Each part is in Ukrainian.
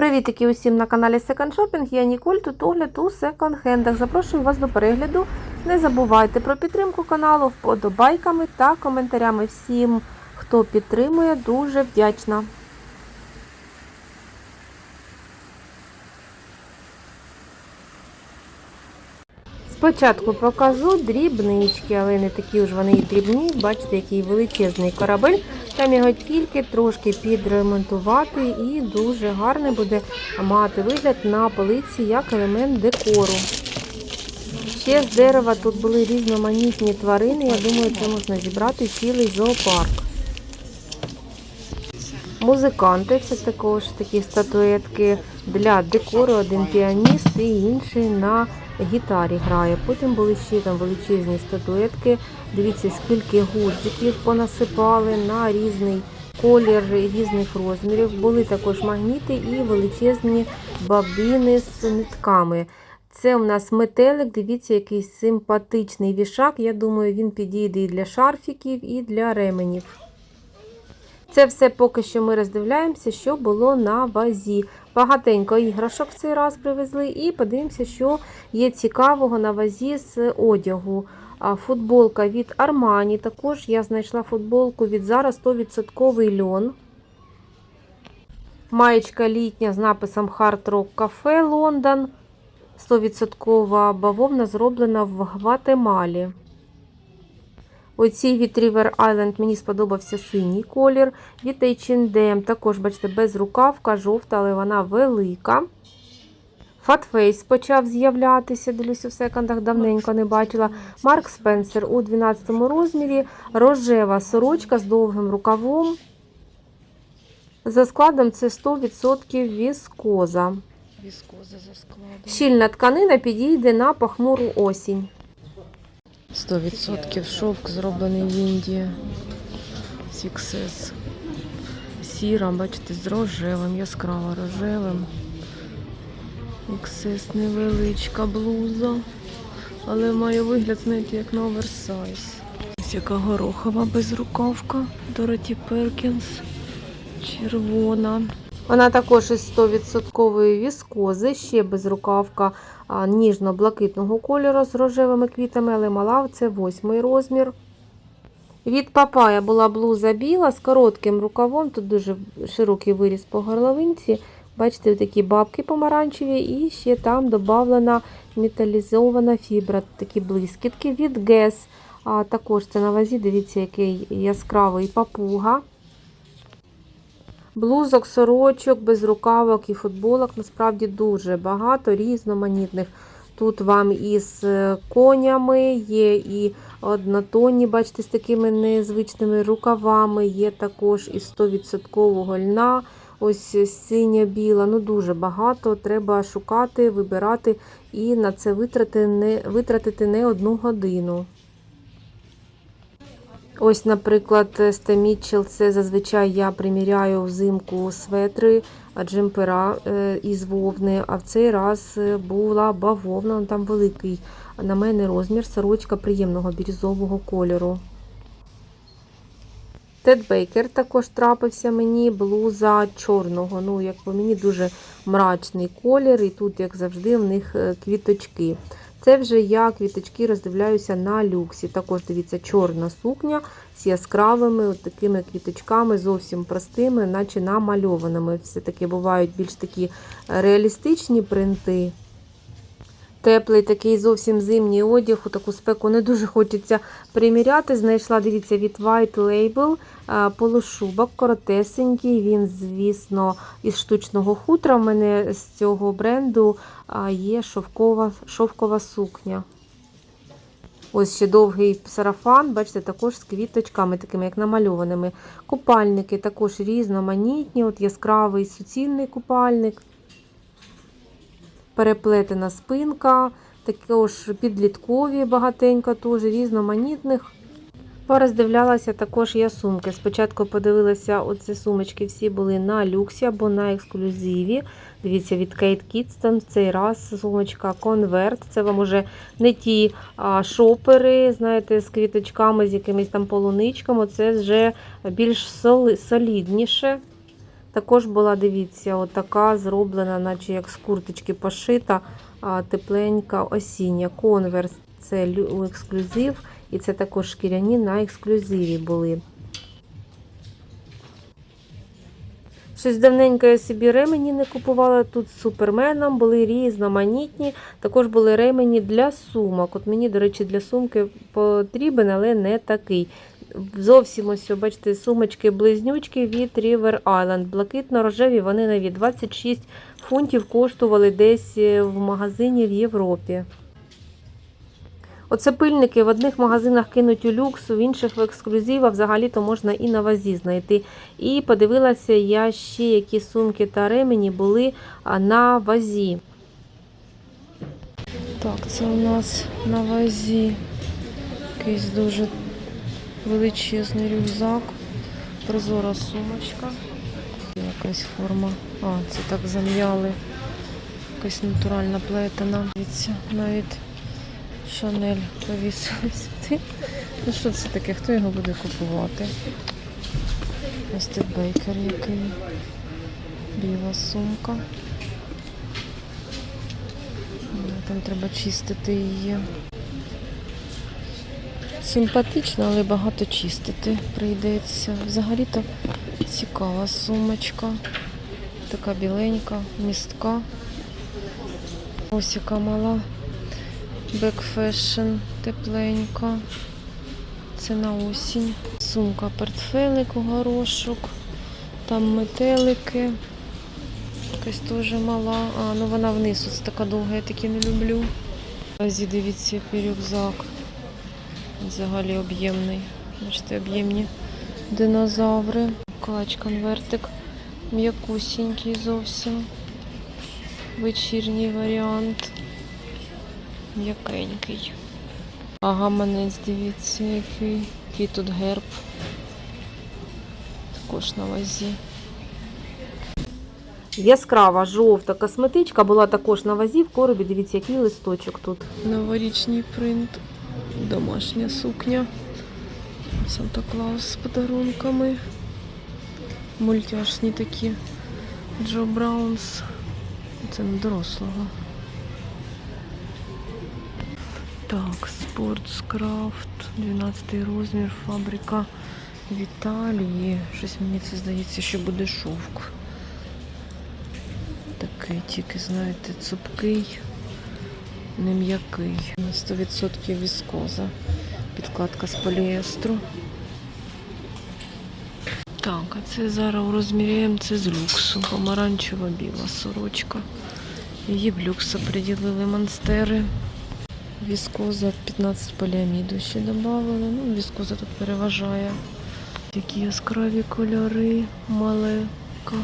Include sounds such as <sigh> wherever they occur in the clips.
Привітики усім на каналі Second Shopping. Я Ніколь, тут огляд у секонд-хендах. Запрошую вас до перегляду. Не забувайте про підтримку каналу вподобайками та коментарями. Всім, хто підтримує, дуже вдячна. Спочатку покажу дрібнички, але не такі ж вони і дрібні. Бачите, який величезний корабель. Там його тільки трошки підремонтувати і дуже гарний буде мати вигляд на полиці як елемент декору. Ще з дерева тут були різноманітні тварини. Я думаю, це можна зібрати цілий зоопарк. Музиканти це також такі статуетки для декору, один піаніст і інший на гітарі грає. Потім були ще там величезні статуетки. Дивіться, скільки гудзиків понасипали на різний колір різних розмірів. Були також магніти і величезні бабини з нитками. Це у нас метелик, дивіться, який симпатичний вішак. Я думаю, він підійде і для шарфіків, і для ременів. Це все поки що ми роздивляємося, що було на вазі. Багатенько іграшок в цей раз привезли, і подивимося, що є цікавого на вазі з одягу. Футболка від Armani. Також я знайшла футболку від Zara 100% льон. Маєчка літня з написом Hard Rock Cafe Лондон. 100% бавовна зроблена в Гватемалі. Оцій від River Island мені сподобався синій колір. Від H&M також, бачите, без рукавка, жовта, але вона велика. Fatface почав з'являтися, дивлюся, в секондах давненько не бачила. Марк Спенсер у 12 розмірі, рожева сорочка з довгим рукавом. За складом це 100% віскоза. Віскоза за складом. Щільна тканина підійде на похмуру осінь. 100% шовк зроблений в Індії. Сіксес. Сіра, бачите, з рожевим, яскраво рожевим. XS невеличка блуза. Але має вигляд, знаєте, як на оверсайз. Ось яка горохова безрукавка. Дороті Перкінс. Червона. Вона також із 100% віскози, ще безрукавка а, ніжно-блакитного кольору з рожевими квітами, але мала це восьмий розмір. Від папая була блуза біла з коротким рукавом, тут дуже широкий виріз по горловинці. Бачите, такі бабки помаранчеві, і ще там додавлена металізована фібра, такі блискітки від Guess. А також це на вазі, дивіться, який яскравий папуга. Блузок, сорочок, безрукавок і футболок насправді дуже багато різноманітних. Тут вам із е, конями, є і однотонні, бачите, з такими незвичними рукавами, є також із 100% льна, ось синя-біла. Ну дуже багато. Треба шукати, вибирати і на це витратити не, витратити не одну годину. Ось, наприклад, Сте Мітчелл, це зазвичай я приміряю взимку светри, джемпера е, із вовни, а в цей раз е, була бавовна, ну, там великий на мене розмір, сорочка приємного бірюзового кольору. Тед Бейкер також трапився мені, блуза чорного. Ну, як по мені, дуже мрачний колір, і тут, як завжди, в них е, квіточки. Це вже я квіточки роздивляюся на люксі. Також дивіться, чорна сукня з яскравими от такими квіточками, зовсім простими, наче намальованими. Все-таки бувають більш такі реалістичні принти. Теплий такий зовсім зимній одяг, у таку спеку не дуже хочеться приміряти. Знайшла, дивіться, від White Label полушубок коротесенький. Він, звісно, із штучного хутра. У мене з цього бренду є шовкова, шовкова сукня. Ось ще довгий сарафан, бачите, також з квіточками, такими як намальованими. Купальники також різноманітні, от яскравий суцільний купальник переплетена спинка, також підліткові багатенько, теж різноманітних. Пороздивлялася також я сумки. Спочатку подивилася, оці сумочки всі були на люксі або на ексклюзиві. Дивіться, від Kate Kidston в цей раз сумочка Convert. Це вам уже не ті а, шопери, знаєте, з квіточками, з якимись там полуничками. Це вже більш солідніше. Також була, дивіться, отака зроблена, наче як з курточки пошита, тепленька осіння. Конверс це ексклюзив, і це також шкіряні на ексклюзиві були. Щось давненько я собі ремені не купувала. Тут з суперменом були різноманітні. Також були ремені для сумок. От мені, до речі, для сумки потрібен, але не такий. Зовсім ось, бачите, сумочки-близнючки від River Island. Блакитно-рожеві, вони нові. 26 фунтів коштували десь е, в магазині в Європі. Оце пильники в одних магазинах кинуть у люкс, в інших в ексклюзив, а взагалі-то можна і на вазі знайти. І подивилася я ще, які сумки та ремені були на вазі. Так, це у нас на вазі якийсь дуже величезний рюкзак, прозора сумочка. Якась форма. А, це так зам'яли. Якась натуральна плетена. Дивіться, навіть Шанель повісили. Ну що це таке? Хто його буде купувати? Ось тут бейкер який. Біла сумка. Там треба чистити її. Симпатично, але багато чистити прийдеться. Взагалі-то цікава сумочка. Така біленька, містка. Ось яка мала. Бекфешн тепленька. Це на осінь. Сумка портфелик горошок. Там метелики. Якась теж мала. А, ну вона вниз. Ось така довга, я такі не люблю. Дивіться, який рюкзак. Взагалі об'ємний. Бачите, об'ємні динозаври. Клач конвертик. М'якусінький зовсім. Вечірній варіант. М'якенький. А гаманець, дивіться, який. Який тут герб. Також на вазі. Яскрава жовта косметичка була також на вазі в коробі. Дивіться, який листочок тут. Новорічний принт, домашня сукня, Санта Клаус з подарунками, мультяшні такі Джо Браунс. Це не дорослого. Так, Спортскрафт, 12 розмір, фабрика в Італії. Щось мені це здається, що буде шовк. Такий тільки, знаєте, цупкий не м'який. На 100% віскоза. Підкладка з поліестру. Так, а це зараз М, це з люксу. Помаранчева біла сорочка. Її в люкс приділили монстери. Віскоза 15 поліаміду ще додали. Ну, віскоза тут переважає. Такі яскраві кольори, малека.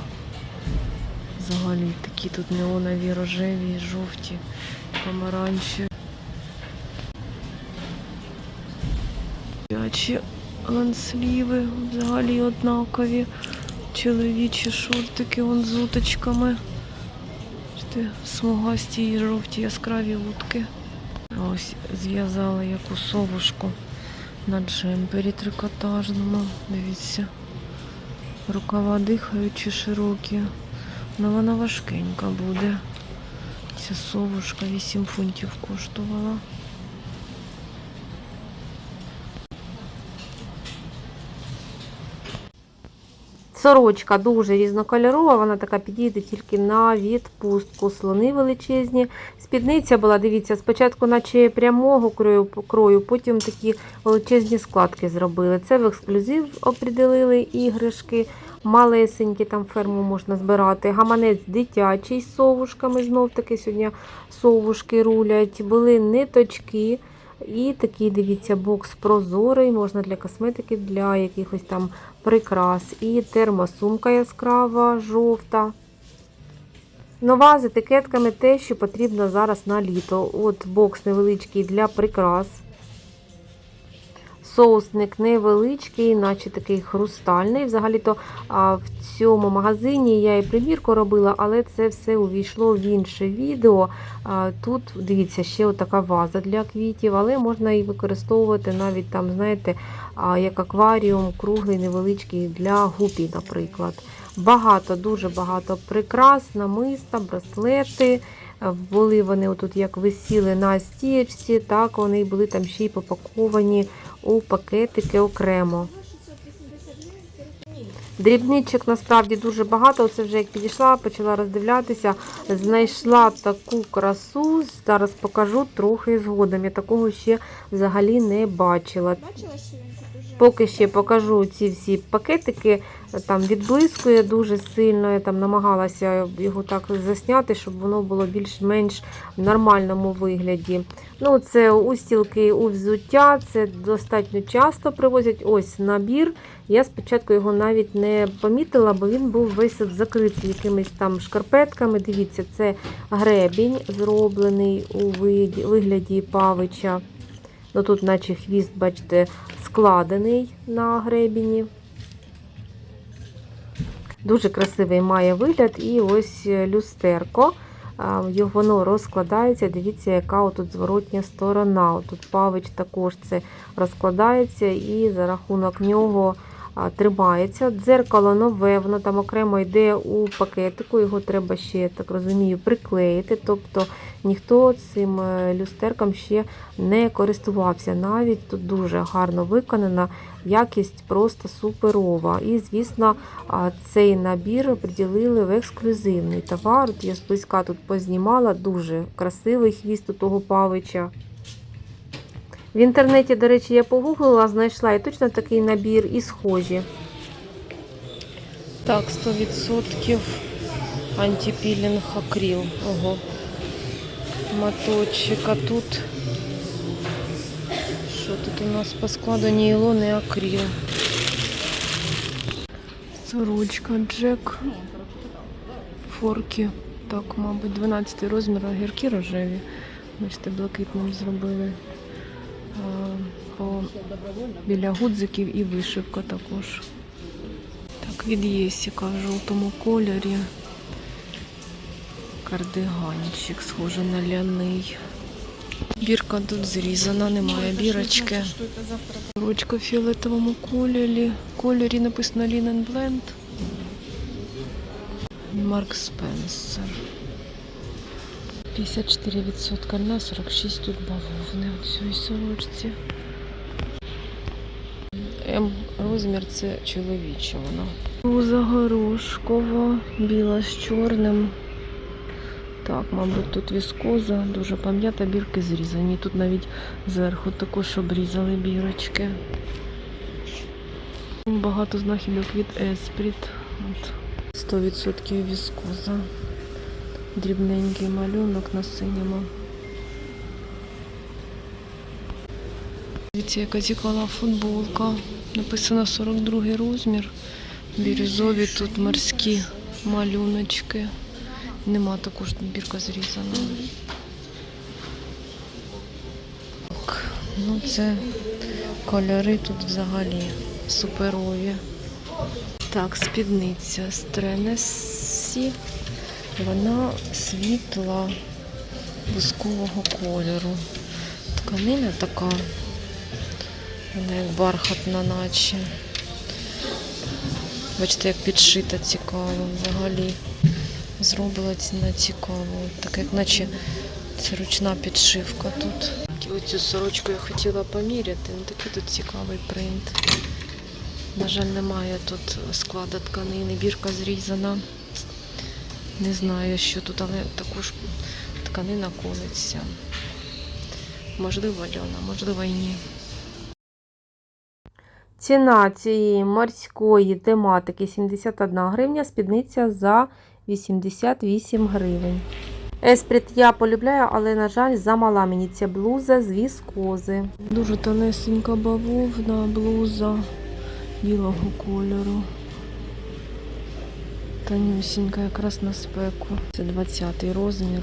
Взагалі такі тут неонові, рожеві, жовті помаранчі. П'ячі лансліви взагалі однакові. Чоловічі шортики вон з уточками. Смугасті і жовті яскраві утки. Ось зв'язала яку совушку на джемпері трикотажному. Дивіться. Рукава дихаючі широкі. Ну вона важкенька буде. Ця совушка 8 фунтів коштувала. Сорочка дуже різнокольорова, вона така підійде тільки на відпустку. Слони величезні. Спідниця була, дивіться, спочатку, наче прямого крою, крою, потім такі величезні складки зробили. Це в ексклюзив оприділили іграшки, малесенькі, там ферму можна збирати. Гаманець дитячий з совушками, знов таки сьогодні совушки рулять. Були ниточки. І такий, дивіться, бокс прозорий, можна для косметики, для якихось там прикрас. І термосумка яскрава, жовта. Нова з етикетками те, що потрібно зараз на літо. От бокс невеличкий для прикрас. Соусник невеличкий, наче такий хрустальний. Взагалі-то в цьому магазині я і примірку робила, але це все увійшло в інше відео. Тут, дивіться, ще така ваза для квітів, але можна і використовувати навіть там, знаєте, як акваріум, круглий, невеличкий для гупі, наприклад. Багато, дуже багато прикрас, намиста, браслети. Е, Були вони отут як висіли на стієчці, так вони були там ще й попаковані у пакетики окремо. Дрібничок насправді дуже багато. Оце вже як підійшла, почала роздивлятися, знайшла таку красу. Зараз покажу трохи згодом. Я такого ще взагалі не бачила. Бачила, що він Поки ще покажу ці всі пакетики, там відблискує дуже сильно. Я там намагалася його так засняти, щоб воно було більш-менш в нормальному вигляді. Ну, це устілки у взуття, це достатньо часто привозять. Ось набір. Я спочатку його навіть не помітила, бо він був весь закритий якимись там шкарпетками. Дивіться, це гребінь, зроблений у вигляді павича. Ну тут, наче хвіст, бачите, складений на гребені. Дуже красивий має вигляд. І ось люстерко. Воно розкладається. Дивіться, яка отут зворотня сторона. Тут павич також це розкладається і за рахунок нього тримається. Дзеркало нове, воно там окремо йде у пакетику, його треба ще, так розумію, приклеїти. Тобто ніхто цим е, люстерком ще не користувався. Навіть тут дуже гарно виконана, якість просто суперова. І, звісно, цей набір приділили в ексклюзивний товар. Я зблизька тут познімала, дуже красивий хвіст у того павича. В інтернеті, до речі, я погуглила, знайшла і точно такий набір, і схожі. Так, 100% антипілінг акрил. Ого. Моточок. А тут. Що тут у нас по складу нейлон і акрил. Сорочка Джек. Форки. Так, мабуть, 12 розмір, огірки рожеві. Бачите, блакитним зробили. А, По... Біля гудзиків і вишивка також. Так, від Єсіка в жовтому кольорі. Кардиганчик, схожий на ляний. Бірка тут зрізана, немає бірочки. Ручка в фіолетовому кольорі. Кольорі написано Linen Blend. Марк Спенсер. 54% льна, 46 тут бавовни у цій сорочці. М розмір це чоловіча вона. Блуза горошкова, біла з чорним. Так, мабуть, тут віскоза, дуже пам'ята, бірки зрізані. Тут навіть зверху також обрізали бірочки. Багато знахідок від Еспріт. От. 100% віскоза. Дрібненький малюнок на синьому. Дивіться, яка цікава футболка. Написано 42 розмір. Бірюзові тут морські малюночки. Нема також бірка зрізана. Так, ну це кольори тут взагалі суперові. Так, спідниця з Тренесі. Вона світла бускового кольору. Тканина така, вона як бархатна, наче. Бачите, як підшита цікаво взагалі. Зробила на цікаво. Так як наче це ручна підшивка тут. Оцю сорочку я хотіла поміряти, ну такий тут цікавий принт. На жаль, немає тут склада тканини, бірка зрізана. Не знаю, що тут, але також тканина колиться. Можливо, льона, можливо і ні. Ціна цієї морської тематики 71 гривня, спідниця за 88 гривень. Еспріт я полюбляю, але, на жаль, замала мені ця блуза з віскози. Дуже тонесенька бавовна блуза білого кольору. Тонюсінька якраз на спеку. Це 20-й розмір.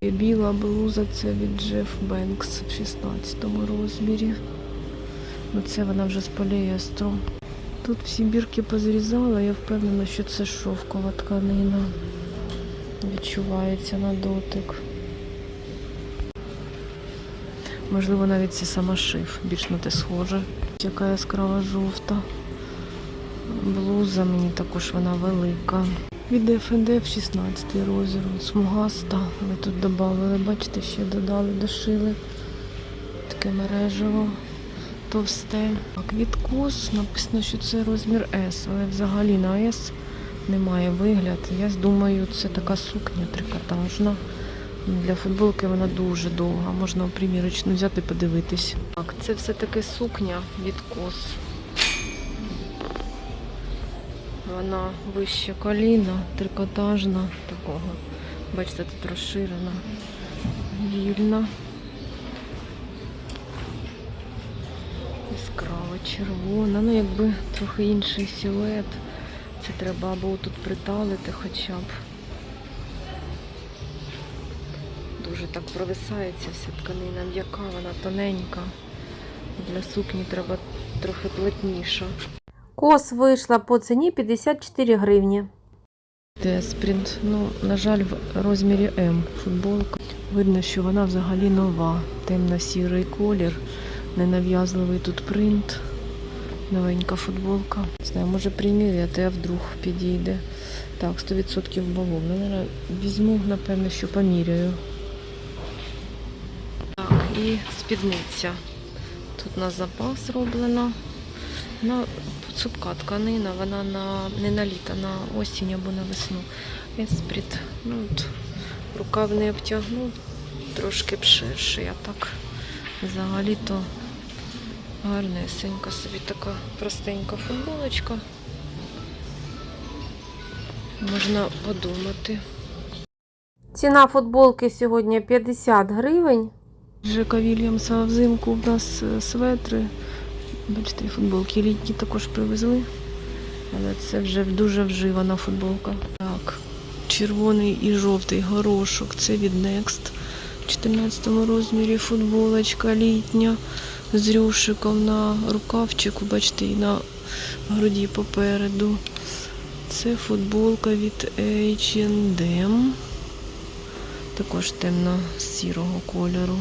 І біла блуза це від Джеф Бенкс в 16 розмірі. Ну це вона вже з поліестру. Тут всі бірки позрізала, я впевнена, що це шовкова тканина. Відчувається на дотик. Можливо, навіть це самошив, більш на те схоже. Яка яскрава жовта. Блуза, мені також вона велика. Від F&F 16 розмір, от смугаста. Ми тут додали, бачите, ще додали, дошили. Таке мережево, товсте. Так, відкус, написано, що це розмір S, але взагалі на S немає вигляд. Я думаю, це така сукня трикотажна. Для футболки вона дуже довга, можна у примірочну взяти подивитись. Так, це все-таки сукня відкос. Вона вище коліна, трикотажна такого. Бачите, тут розширена, вільна. Яскрава, червона, ну якби трохи інший силует. Це треба або тут приталити хоча б. Дуже так провисається вся тканина, м'яка, вона тоненька. Для сукні треба трохи плотніша. Кос вийшла по ціні 54 гривні. Де спринт, ну, на жаль, в розмірі М футболка. Видно, що вона взагалі нова. Темно-сірий колір, ненав'язливий тут принт. Новенька футболка. Не знаю, може приміряти, а вдруг підійде. Так, 100% бавовна. Наверно, Візьму, напевно, що поміряю. Так, і спідниця. Тут на запас зроблена. Вона цупка тканина, вона на, не на літо, на осінь або на весну. Еспріт. Ну, от, рукав не обтягнув, трошки б ширший, а так взагалі-то гарнесенька собі така простенька футболочка. Можна подумати. Ціна футболки сьогодні 50 гривень. Жека Вільямса взимку в нас е, светри. Бачите, і футболки літні також привезли. Але це вже дуже вживана футболка. Так, червоний і жовтий горошок. Це від Next. В 14 розмірі футболочка літня з рюшиком на рукавчику, бачите, і на груді попереду. Це футболка від H&M. Також темно-сірого кольору.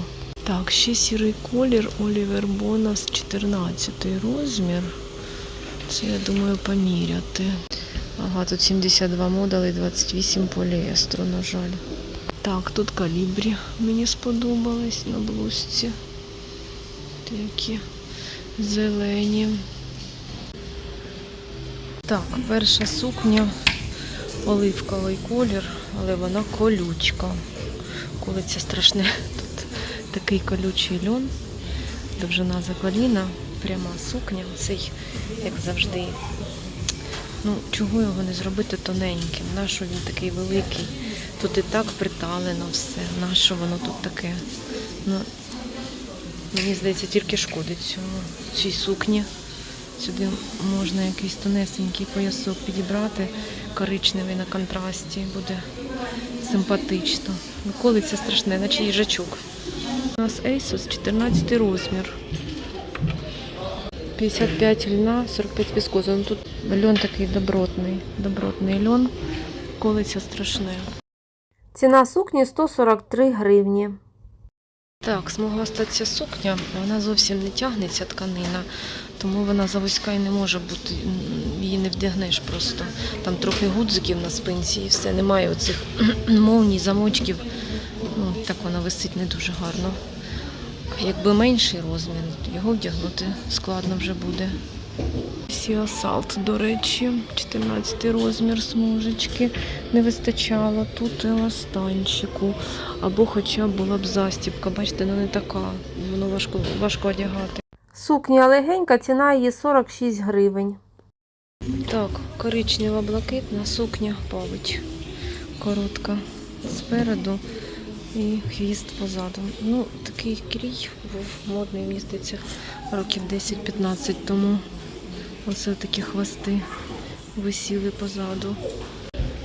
Так, ще сірий колір Олівер Бонас 14 розмір. Це, я думаю, поміряти. Ага, тут 72 модулі, 28 поліестру, на жаль. Так, тут калібрі мені сподобались на блузці. Такі зелені. Так, перша сукня оливковий колір, але вона колючка. Колиться страшне. Такий колючий льон, довжина за коліна, пряма сукня. Цей, як завжди. Ну, чого його не зробити тоненьким? Нащо він такий великий? Тут і так приталено все. Нащо воно тут таке? Ну, мені здається, тільки шкодить цьому цій сукні. Сюди можна якийсь тонесенький поясок підібрати, коричневий на контрасті, буде симпатично. Колиться страшне, наче їжачок. У нас Asus 14 розмір. 55 льна, 45 віскоза. Ну тут льон такий добротний. Добротний льон. Колиться страшне. Ціна сукні 143 гривні. Так, змогла статися сукня, вона зовсім не тягнеться тканина, тому вона завузька і не може бути, її не вдягнеш просто. Там трохи гудзиків на спинці і все, немає оцих <clears throat> молній, замочків. Ну, так вона висить не дуже гарно. А Якби менший розмір, його вдягнути складно вже буде. Сіасалт, до речі, 14 розмір смужечки не вистачало. Тут еластанчику. Або хоча б була б застібка. Бачите, вона не така, воно важко, важко одягати. Сукня легенька, ціна її 46 гривень. Так, коричнева блакитна сукня павич. Коротка спереду і хвіст позаду. Ну, такий крій був модний, мені здається, років 10-15 тому. Оце такі хвости висіли позаду.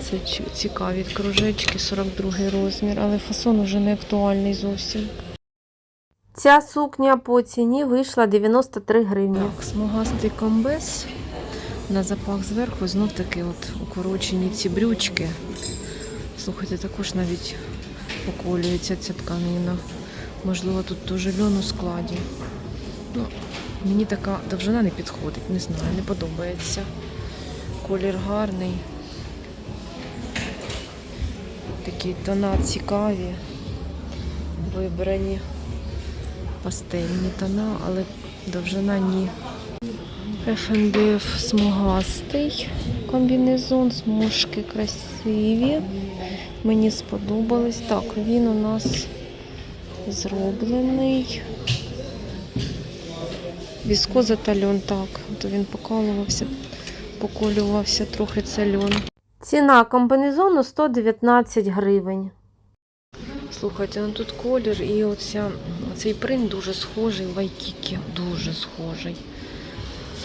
Це цікаві кружечки, 42 розмір, але фасон уже не актуальний зовсім. Ця сукня по ціні вийшла 93 гривні. Так, смугастий комбез. На запах зверху знов таки от укорочені ці брючки. Слухайте, також навіть поколюється ця тканина. Можливо, тут дуже льон у складі. Ну, мені така довжина не підходить, не знаю, не подобається. колір гарний. Такі тона цікаві, вибрані пастельні тона, але довжина ні. FNDF смугастий комбінезон, смужки красиві. Мені сподобались. Так, він у нас зроблений. Віскоза та льон, так. То він покалувався, поколювався трохи це льон. Ціна комбінезону 119 гривень. Слухайте, ну тут колір і оця, цей принт дуже схожий Вайкікі. Дуже схожий.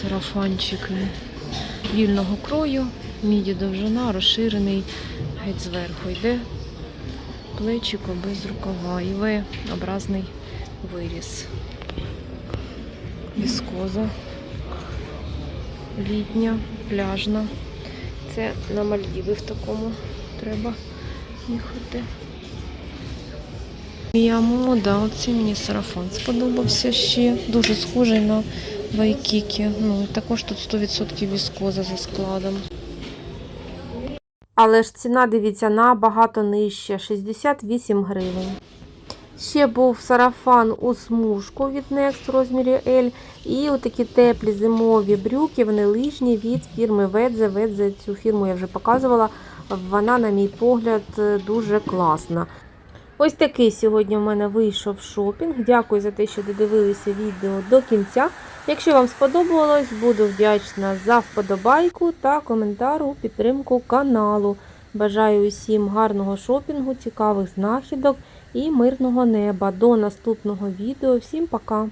Сарафанчик вільного крою, міді довжина, розширений геть зверху йде. Плечико без рукава. І В-образний виріс. Віскоза. Літня, пляжна. Це на Мальдіви в такому треба їхати. Мія мода, оцей мені сарафан сподобався ще. Дуже схожий на Вайкікі. Ну, також тут 100% віскоза за складом. Але ж ціна, дивіться, набагато нижча 68 гривень. Ще був сарафан у смужку від Next в розмірі L. І отакі теплі зимові брюки, вони лижні від фірми Ведзе. Ведзе цю фірму я вже показувала. Вона, на мій погляд, дуже класна. Ось такий сьогодні в мене вийшов шопінг. Дякую за те, що додивилися відео до кінця. Якщо вам сподобалось, буду вдячна за вподобайку та коментар у підтримку каналу. Бажаю усім гарного шопінгу, цікавих знахідок і мирного неба. До наступного відео. Всім пока!